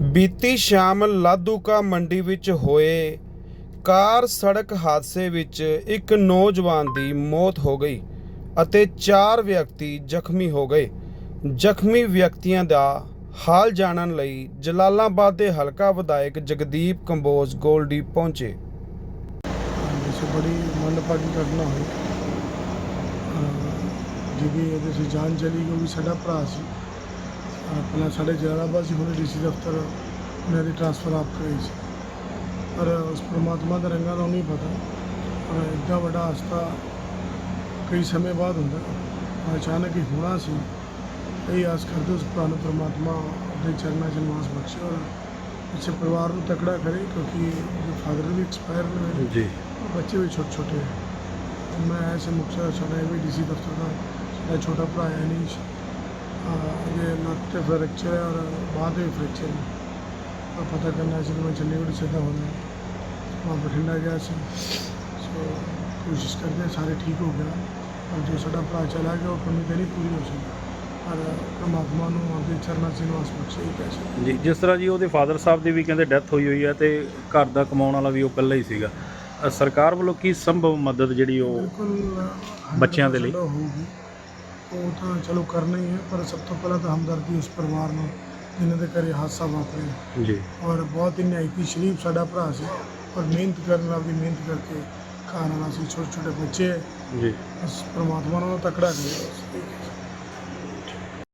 ਬੀਤੀ ਸ਼ਾਮ ਲਾਧੂਕਾ ਮੰਡੀ ਵਿੱਚ ਹੋਏ ਕਾਰ ਸੜਕ ਹਾਦਸੇ ਵਿੱਚ ਇੱਕ ਨੌਜਵਾਨ ਦੀ ਮੌਤ ਹੋ ਗਈ ਅਤੇ 4 ਵਿਅਕਤੀ ਜ਼ਖਮੀ ਹੋ ਗਏ। ਜ਼ਖਮੀ ਵਿਅਕਤੀਆਂ ਦਾ ਹਾਲ ਜਾਣਨ ਲਈ ਜਲਾਲਾਬਾਦ ਦੇ ਹਲਕਾ ਵਿਧਾਇਕ ਜਗਦੀਪ ਕੰਬੋਜ ਗੋਲਡੀ ਪਹੁੰਚੇ। ਜਿਸ ਬੜੀ ਮੰਦਭਾਗੀ ਘਟਨਾ ਹੋਈ। ਜਿਹਦੀ ਇਹਦੇ 'ਚ ਜਾਨ ਚਲੀ ਗਈ ਸਾਡਾ ਭਰਾ ਸੀ। ਸਾਡੇ ਜਲਾਲਾਬਾਦ ਸੀ ਹੁਣ ਡੀਸੀ ਦਫ਼ਤਰ ਦੀ ਟ੍ਰਾਂਸਫਰ ਆਪ ਕਰਾਈ ਸੀ। ਪਰ ਉਸ ਪ੍ਰਮਾਤਮਾ ਦਾ ਰੰਗਾਂ ਦਾ ਨਹੀਂ ਪਤਾ। ਔਰ ਇੱਡਾ ਵੱਡਾ ਹਸਤਾ ਕਈ ਸਮੇਂ ਬਾਅਦ ਹੁੰਦਾ। ਅਚਾਨਕ ਹੀ ਹੋਣਾ ਸੀ। ਇਹ ਆਸ ਕਰਦੇ ਉਸ ਭਰਾ ਨੂੰ ਪ੍ਰਮਾਤਮਾ ਆਪਣੇ ਚਰਨਾਂ 'ਚ ਨਿਵਾਸ ਬਖਸ਼ੇ ਔਰ ਇਸੇ ਪਰਿਵਾਰ ਨੂੰ ਤਕੜਾ ਕਰੇ ਕਿਉਂਕਿ ਫਾਦਰ ਵੀ ਐਕਸਪਾਇਰ ਨੇ। ਜੀ। ਬੱਚੇ ਵੀ ਛੋਟੇ ਛੋਟੇ ਹੈ ਮੈਂ ਐਸੇ ਮੁਕਤਸਰ ਸਾਡਾ ਵੀ ਡੀਸੀ ਦਫ਼ਤਰ ਦਾ ਸਾਡਾ ਛੋਟਾ ਭਰਾ ਹੈ ਲੱਤ ਤੇ ਔਰ ਬਾਂਹ ਤੇ ਵੀ ਫ੍ਰੈਕਚਰ ਹੈ। ਤਾਂ ਪਤਾ ਕਰਨਾ ਸੀ ਕਿ ਮੈਂ ਚੰਡੀਗੜ੍ਹ ਸਿੱਧਾ ਹੋਣਾ ਮੈਂ ਬਠਿੰਡਾ ਗਿਆ ਸੀ। ਸੋ ਕੋਸ਼ਿਸ਼ ਕਰਦੇ ਹਾਂ ਸਾਰੇ ਠੀਕ ਹੋ ਗਿਆ ਔਰ ਜੋ ਸਾਡਾ ਭਰਾ ਚਲਾ ਗਿਆ ਉਹ ਕਮੀ ਤੇ ਨਹੀਂ ਪੂਰੀ ਹੋ ਸਕੀ ਪਰ ਪਰਮਾਤਮਾ ਨੂੰ ਆਪਦੇ ਚਰਨਾਂ 'ਚ ਨਿਵਾਸ ਬਖਸ਼ੇ ਹੀ ਕਹਿ ਸਕਦੇ ਜੀ ਜਿਸ ਤਰ੍ਹਾਂ ਜੀ ਉਹਦੇ ਫਾਦਰ ਸਾਹਿਬ ਦੀ ਵੀ ਕਹਿੰਦੇ ਡੈਥ ਹੋਈ ਹੋਈ ਹੈ ਤੇ ਘਰ ਦਾ ਕਮਾਉਣ ਵਾਲਾ ਵੀ ਉਹ ਇਕੱਲਾ ਹੀ ਸੀਗਾ। ਅ, ਸਰਕਾਰ ਵੱਲੋਂ ਕੀ ਸੰਭਵ ਮਦਦ ਜਿਹੜੀ ਉਹ ਬਿਲਕੁਲ ਬੱਚਿਆਂ ਦੇ ਲਈ। ਹੋਊਗੀ। ਉਹ ਤਾਂ ਚਲੋ ਕਰਨਾ ਹੀ ਹੈ ਪਰ ਸਭ ਤੋਂ ਪਹਿਲਾਂ ਤਾਂ ਹਮਦਰਦੀ ਉਸ ਪਰਿਵਾਰ ਨੂੰ ਜਿਨ੍ਹਾਂ ਦੇ ਘਰੇ ਹਾਦਸਾ ਵਾਪਰਿਆ। ਜੀ। ਔਰ ਬਹੁਤ ਹੀ ਨਿਆਇਤੀ ਸ਼ਰੀਫ ਸਾਡਾ ਭਰਾ ਸੀ ਔਰ ਮਿਹਨਤ ਕਰਨ ਨਾਲ ਵੀ ਮਿਹਨਤ ਕਰਕੇ ਖਾਣ ਵਾਲਾ ਸੀ ਛੋਟੇ ਛੋਟੇ ਬੱਚੇ। ਜੀ। ਉਸ ਪ੍ਰਮਾਤਮਾ ਨੂੰ ਤਕੜਾ ਕਰੇ